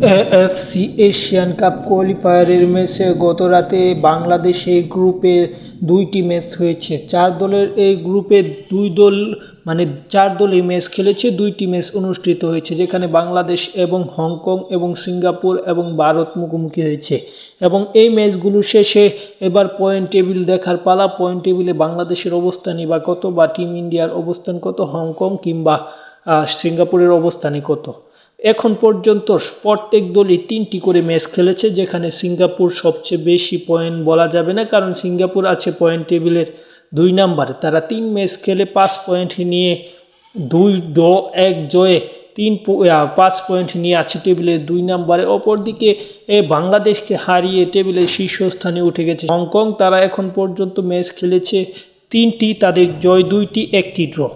AFC Asian cup কোয়ালিফায়ারের ম্যাচে গত রাতে বাংলাদেশের গ্রুপে দুইটি ম্যাচ হয়েছে। চার দলের এই গ্রুপে দুই দল মানে চার দল এই ম্যাচ খেলেছে, দুইটি ম্যাচ অনুষ্ঠিত হয়েছে, যেখানে বাংলাদেশ এবং হংকং এবং সিঙ্গাপুর এবং ভারত মুখোমুখি হয়েছে। এবং এই ম্যাচগুলো শেষে এবার পয়েন্ট টেবিল দেখার পালা। পয়েন্ট টেবিলে বাংলাদেশের অবস্থানই বা কত বা টিম ইন্ডিয়ার অবস্থান কত, হংকং কিংবা সিঙ্গাপুরের অবস্থানই কত? এখন পর্যন্ত প্রত্যেক দলই তিনটি করে ম্যাচ খেলেছে, যেখানে সিঙ্গাপুর সবচেয়ে বেশি পয়েন্ট বলা যাবে না, কারণ সিঙ্গাপুর আছে পয়েন্ট টেবিলের দুই নাম্বারে। তারা তিন ম্যাচ খেলে পাঁচ পয়েন্ট নিয়ে দুই ড এক জয়ে তিন পাঁচ পয়েন্ট নিয়ে আছে টেবিলের দুই নম্বরে। অপরদিকে, এ, বাংলাদেশকে হারিয়ে টেবিলের শীর্ষস্থানে উঠে গেছে হংকং। তারা এখন পর্যন্ত ম্যাচ খেলেছে তিনটি, তাদের জয় দুইটি, একটি ড্র।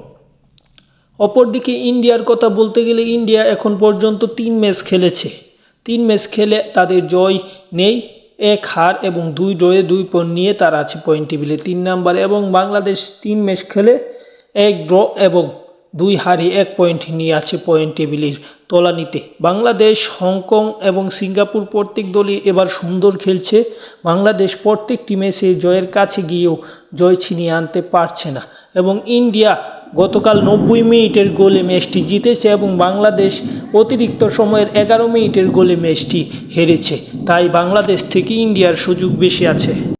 অপরদিকে ইন্ডিয়ার কথা বলতে গেলে ইন্ডিয়া এখন পর্যন্ত তিন ম্যাচ খেলেছে। তিন ম্যাচ খেলে তাদের জয় নেই, এক হার এবং দুই ড্রয়ে দুই পয়েন্ট নিয়ে তারা আছে পয়েন্ট টেবিলে তিন নাম্বার এবং বাংলাদেশ তিন ম্যাচ খেলে এক ড্র এবং দুই হারে এক পয়েন্ট নিয়ে আছে পয়েন্ট টেবিলের তলানিতে। বাংলাদেশ, হংকং এবং সিঙ্গাপুর প্রত্যেক দলই এবার সুন্দর খেলছে। বাংলাদেশ প্রত্যেকটি ম্যাচে জয়ের কাছে গিয়েও জয় ছিনিয়ে আনতে পারছে না এবং ইন্ডিয়া গতকাল নব্বই মিনিটের গোলে ম্যাচটি জিতেছে এবং বাংলাদেশ অতিরিক্ত সময়ের এগারো মিনিটের গোলে ম্যাচটি হেরেছে। তাই বাংলাদেশ থেকে ইন্ডিয়ার সুযোগ বেশি আছে।